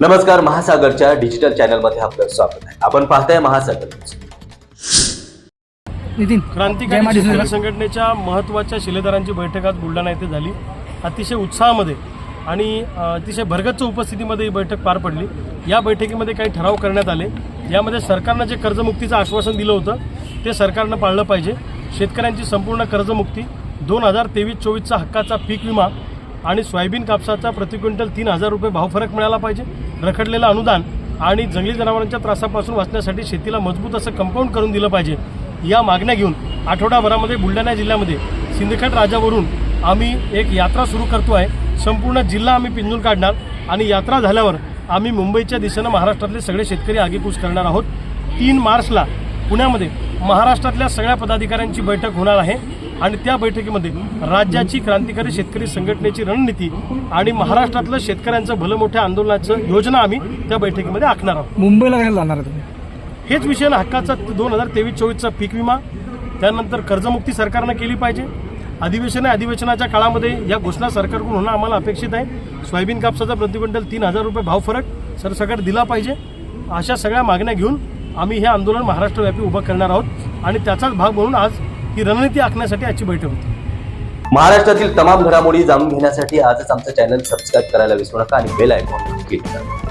नमस्कार महासागरच्या डिजिटल चॅनलमध्ये आपलं स्वागत आहे. आपण पाहताय महासागर. नितीन क्रांतिकारी शेतकरी. संघटनेच्या महत्त्वाच्या शिलेदारांची बैठक आज बुलढाणा येथे झाली. अतिशय उत्साहामध्ये आणि अतिशय भरगच्च उपस्थितीमध्ये ही बैठक पार पडली. या बैठकीमध्ये काही ठराव करण्यात आले. यामध्ये सरकारनं जे कर्जमुक्तीचं आश्वासन दिलं होतं ते सरकारनं पाळलं पाहिजे. शेतकऱ्यांची संपूर्ण कर्जमुक्ती दोन हजार तेवीस चोवीसचा हक्काचा पीक विमा आणि सोयाबीन कापसाचा प्रति क्विंटल तीन हजार रुपये भावफरक मिळाला पाहिजे. रखडलेलं अनुदान आणि जंगली जनावरांच्या त्रासापासून वाचण्यासाठी शेतीला मजबूत असं कंपाऊंड करून दिलं पाहिजे. या मागण्या घेऊन आठवडाभरामध्ये बुलढाणा जिल्ह्यामध्ये सिंदखेड राजावरून आम्ही एक यात्रा सुरू करतो आहे. संपूर्ण जिल्हा आम्ही पिंजून काढणार आणि यात्रा झाल्यावर आम्ही मुंबईच्या दिशेनं महाराष्ट्रातले सगळे शेतकरी आगेकूच करणार आहोत. तीन मार्चला पुण्यामध्ये महाराष्ट्रातल्या सगळ्या पदाधिकाऱ्यांची बैठक होणार आहे. आणि त्या बैठकीमध्ये राज्याची क्रांतिकारी शेतकरी संघटनेची रणनीती आणि महाराष्ट्रातलं शेतकऱ्यांचं भलं मोठ्या आंदोलनाचं योजना आम्ही त्या बैठकीमध्ये आखणार आहोत. मुंबईला काय जाणार हेच विषय ना हक्काचा दोन हजार तेवीस चोवीसचा पीक विमा त्यानंतर कर्जमुक्ती सरकारनं केली पाहिजे. अधिवेशन आहे अधिवेशनाच्या काळामध्ये या घोषणा सरकारकडून होणं आम्हाला अपेक्षित आहे. सोयाबीन कापसाचा प्रति क्विंटल तीन हजार रुपये भाव फरक सरसकट दिला पाहिजे. अशा सगळ्या मागण्या घेऊन आम्ही हे आंदोलन महाराष्ट्रव्यापी उभं करणार आहोत आणि त्याचाच भाग म्हणून आज ही रणनीती आखण्यासाठी आजची बैठक होती. महाराष्ट्रातील तमाम घडामोडी जाणून घेण्यासाठी आजच आमचं चॅनल सबस्क्राईब करायला विसरू नका आणि बेल आयकॉन क्लिक करा.